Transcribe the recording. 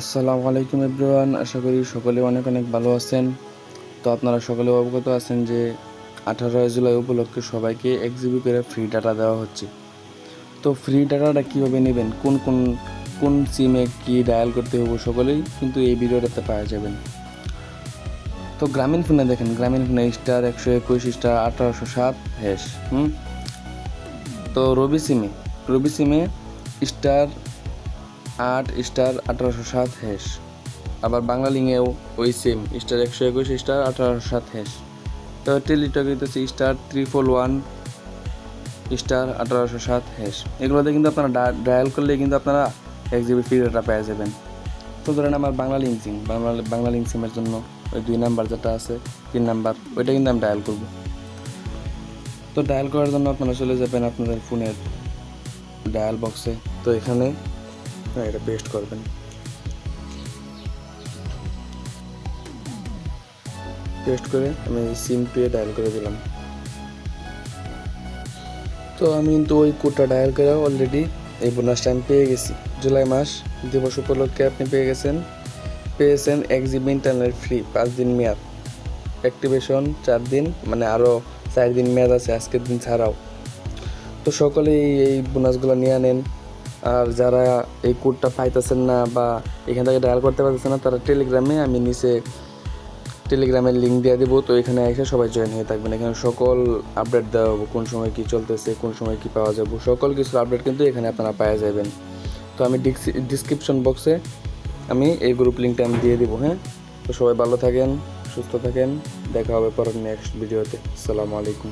আসসালামু আলাইকুম এভরিওয়ান, আশা করি সকলে অনেক অনেক ভালো আছেন। তো আপনারা সকলে অবগত আছেন যে আঠারোই জুলাই উপলক্ষে সবাইকে এক জিবি করে ফ্রি ডাটা দেওয়া হচ্ছে। তো ফ্রি ডাটাটা কীভাবে নেবেন? কোন কোন কোন সিমে কী ডায়াল করতে হবে সকলেই কিন্তু এই ভিডিওটাতে পাওয়া যাবেন। তো গ্রামীণ ফোনে দেখেন, গ্রামীণ ফোনে স্টার একশো একুশ স্টার আঠারোশো সাত হ্যাশ হুম? তো রবি সিমে রবি সিমে স্টার আট স্টার আঠারোশো সাত হ্যাশ। আবার বাংলা লিঙ্গেও ওই সেম স্টার একশো একুশ, স্টার আঠারোশো সাত হ্যাশ। তো টেলিটক হচ্ছে স্টার ত্রিপল ওয়ান, স্টার আঠারোশো সাত হ্যাশ। এগুলোতে কিন্তু আপনারা ডায়াল করলে কিন্তু আপনারা এক জিবি ফ্রি ডাটা পেয়ে যাবেন। তো ধরেন আমার বাংলা লিঙ্ক সিম বাংলা বাংলা লিঙ্ক সিমের জন্য ওই দুই নাম্বার যেটা আছে, তিন নাম্বার, ওইটা কিন্তু আমি ডায়াল করব। তো ডায়াল করার জন্য আপনারা চলে যাবেন আপনাদের ফোনের ডায়াল বক্সে। তো এখানে হ্যাঁ এটা পেস্ট করবেন। পেস্ট করে আমি সিম পেয়ে ডায়াল করে দিলাম। তো আমি কিন্তু ওই কোডটা ডায়াল করে অলরেডি এই বোনাসটা আমি পেয়ে গেছি। জুলাই মাস, দিবস উপলক্ষে আপনি পেয়ে গেছেন। পেয়েছেন এক জিবি ইন্টারনেট ফ্রি পাঁচ দিন মেয়াদ। অ্যাক্টিভেশন চার দিন মানে আরও চার দিন মেয়াদ আছে, আজকের দিন ছাড়াও। তো সকলেই এই বোনাসগুলো নিয়ে নেন আর যারা এই কোডটা পাইতেছেন না বা এখান থেকে ডায়াল করতে পারতেছেন না, তারা টেলিগ্রামে আমি নিচে টেলিগ্রামের লিঙ্ক দিয়ে দেবো। তো এখানে এসে সবাই জয়েন হয়ে থাকবেন। এখানে সকল আপডেট দেওয়া হব, কোন সময় কি চলতেছে, কোন সময় কি পাওয়া যাবে, সকল কিছুর আপডেট কিন্তু এখানে আপনারা পাওয়া যাবেন। তো আমি ডিসক্রিপশন বক্সে আমি এই গ্রুপ লিঙ্কটা আমি দিয়ে দেবো হ্যাঁ? তো সবাই ভালো থাকেন, সুস্থ থাকেন। দেখা হবে পরের নেক্সট ভিডিওতে আসসালামু আলাইকুম।